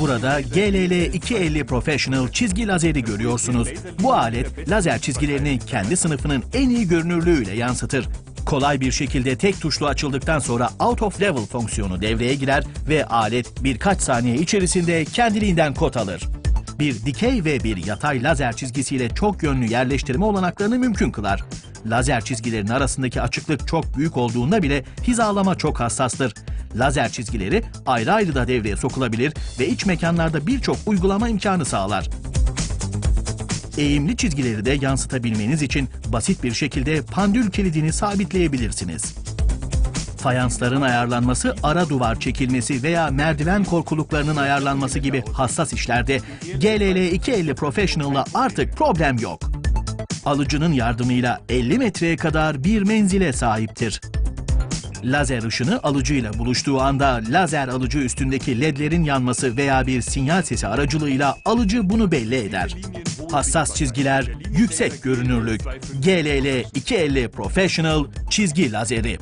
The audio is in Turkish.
Burada GLL 250 Professional çizgi lazeri görüyorsunuz. Bu alet lazer çizgilerini kendi sınıfının en iyi görünürlüğüyle yansıtır. Kolay bir şekilde tek tuşlu açıldıktan sonra out of level fonksiyonu devreye girer ve alet birkaç saniye içerisinde kendiliğinden kod alır. Bir dikey ve bir yatay lazer çizgisiyle çok yönlü yerleştirme olanaklarını mümkün kılar. Lazer çizgilerin arasındaki açıklık çok büyük olduğunda bile hizalama çok hassastır. Lazer çizgileri ayrı ayrı da devreye sokulabilir ve iç mekanlarda birçok uygulama imkanı sağlar. Eğimli çizgileri de yansıtabilmeniz için basit bir şekilde pandül kilidini sabitleyebilirsiniz. Fayansların ayarlanması, ara duvar çekilmesi veya merdiven korkuluklarının ayarlanması gibi hassas işlerde GLL 250 Professional'la artık problem yok. Alıcının yardımıyla 50 metreye kadar bir menzile sahiptir. Lazer ışını alıcıyla buluştuğu anda lazer alıcı üstündeki ledlerin yanması veya bir sinyal sesi aracılığıyla alıcı bunu belli eder. Hassas çizgiler, yüksek görünürlük. GLL 250 Professional çizgi lazeri.